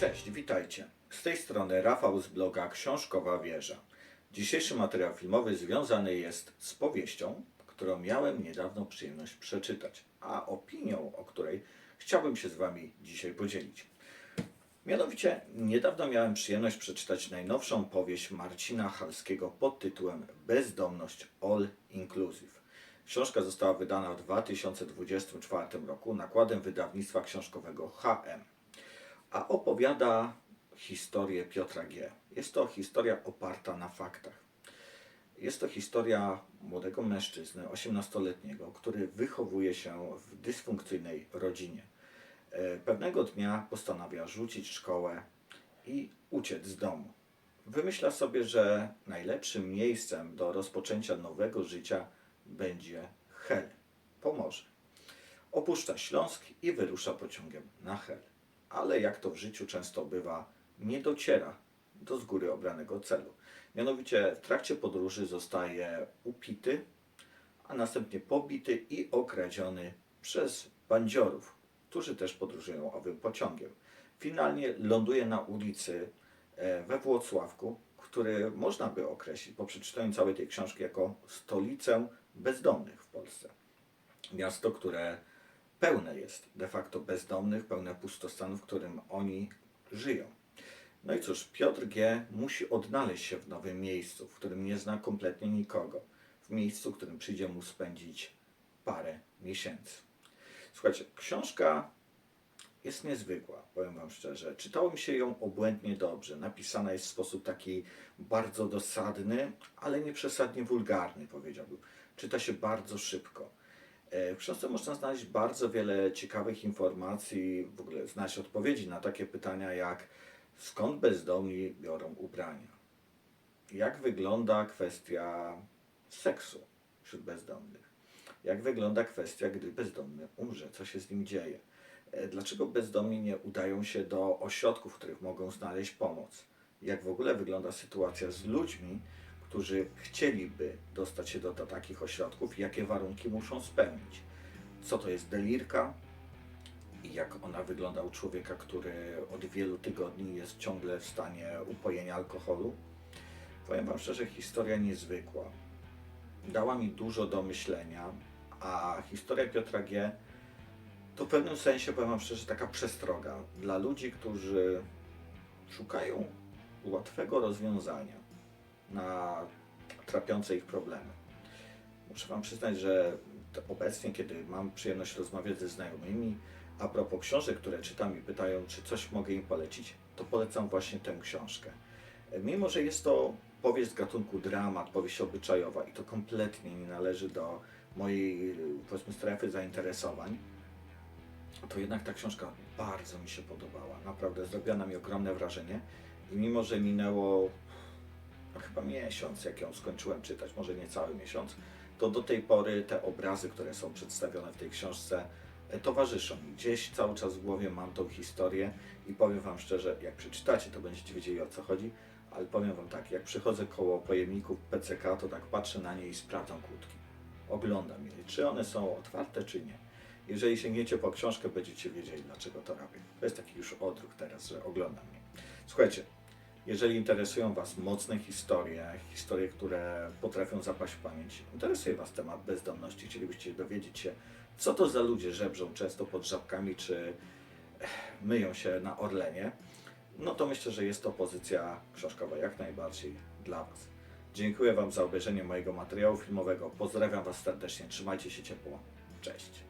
Cześć, witajcie. Z tej strony Rafał z bloga Książkowa Wieża. Dzisiejszy materiał filmowy związany jest z powieścią, którą miałem niedawno przyjemność przeczytać, a opinią, o której chciałbym się z Wami dzisiaj podzielić. Mianowicie, niedawno miałem przyjemność przeczytać najnowszą powieść Marcina Halskiego pod tytułem Bezdomność All Inclusive. Książka została wydana w 2024 roku nakładem wydawnictwa książkowego HM a opowiada historię Piotra G. Jest to historia oparta na faktach. Jest to historia młodego mężczyzny, 18-letniego, który wychowuje się w dysfunkcyjnej rodzinie. E, Pewnego dnia postanawia rzucić szkołę i uciec z domu. Wymyśla sobie, że najlepszym miejscem do rozpoczęcia nowego życia będzie Hel, Pomorze. Opuszcza Śląsk i wyrusza pociągiem na Hel. Ale jak to w życiu często bywa, nie dociera do z góry obranego celu. Mianowicie w trakcie podróży zostaje upity, a następnie pobity i okradziony przez bandziorów, którzy też podróżują owym pociągiem. Finalnie ląduje na ulicy e, we Włocławku, który można by określić po przeczytaniu całej tej książki jako stolicę bezdomnych w Polsce miasto, które pełne jest de facto bezdomnych, pełne pustostanu, w którym oni żyją. No i cóż, Piotr G. musi odnaleźć się w nowym miejscu, w którym nie zna kompletnie nikogo. W miejscu, w którym przyjdzie mu spędzić parę miesięcy. Słuchajcie, książka jest niezwykła, powiem Wam szczerze. Czytało mi się ją obłędnie dobrze. Napisana jest w sposób taki bardzo dosadny, ale nie przesadnie wulgarny, powiedziałbym. Czyta się bardzo szybko. E, W książce można znaleźć bardzo wiele ciekawych informacji, w ogóle znaleźć odpowiedzi na takie pytania jak skąd bezdomni biorą ubrania, jak wygląda kwestia seksu wśród bezdomnych, jak wygląda kwestia, gdy bezdomny umrze, co się z nim dzieje, E, dlaczego bezdomni nie udają się do ośrodków, w których mogą znaleźć pomoc, jak w ogóle wygląda sytuacja z ludźmi, którzy chcieliby dostać się do, do takich ośrodków, jakie warunki muszą spełnić. Co to jest delirka i jak ona wygląda u człowieka, który od wielu tygodni jest ciągle w stanie upojenia alkoholu. Powiem Wam szczerze, historia niezwykła. Dała mi dużo do myślenia, a historia Piotra G. to w pewnym sensie, powiem Wam szczerze, taka przestroga dla ludzi, którzy szukają łatwego rozwiązania na trapiące ich problemy. Muszę Wam przyznać, że obecnie, kiedy mam przyjemność rozmawiać ze znajomymi, a propos książek, które czytam i pytają, czy coś mogę im polecić, to polecam właśnie tę książkę. Mimo, że jest to powieść z gatunku dramat, powieść obyczajowa i to kompletnie nie należy do mojej, powiedzmy, strefy zainteresowań, to jednak ta książka bardzo mi się podobała. Naprawdę zrobiła na mnie ogromne wrażenie. I mimo, że minęło chyba miesiąc, jak ją skończyłem czytać, może nie cały miesiąc, to do tej pory te obrazy, które są przedstawione w tej książce, e, towarzyszą mi. Gdzieś cały czas w głowie mam tą historię i powiem Wam szczerze, jak przeczytacie, to będziecie wiedzieli o co chodzi, ale powiem Wam tak, jak przychodzę koło pojemników PCK, to tak patrzę na nie i sprawdzam kłódki. Oglądam je, czy one są otwarte, czy nie. Jeżeli sięgniecie po książkę, będziecie wiedzieli, dlaczego to robię. To jest taki już odruch teraz, że oglądam je. Słuchajcie, jeżeli interesują Was mocne historie, historie, które potrafią zapaść w pamięć, interesuje Was temat bezdomności, chcielibyście dowiedzieć się, co to za ludzie żebrzą często pod żabkami, czy eh, myją się na Orlenie, no to myślę, że jest to pozycja książkowa jak najbardziej dla Was. Dziękuję Wam za obejrzenie mojego materiału filmowego. Pozdrawiam Was serdecznie. Trzymajcie się ciepło. Cześć.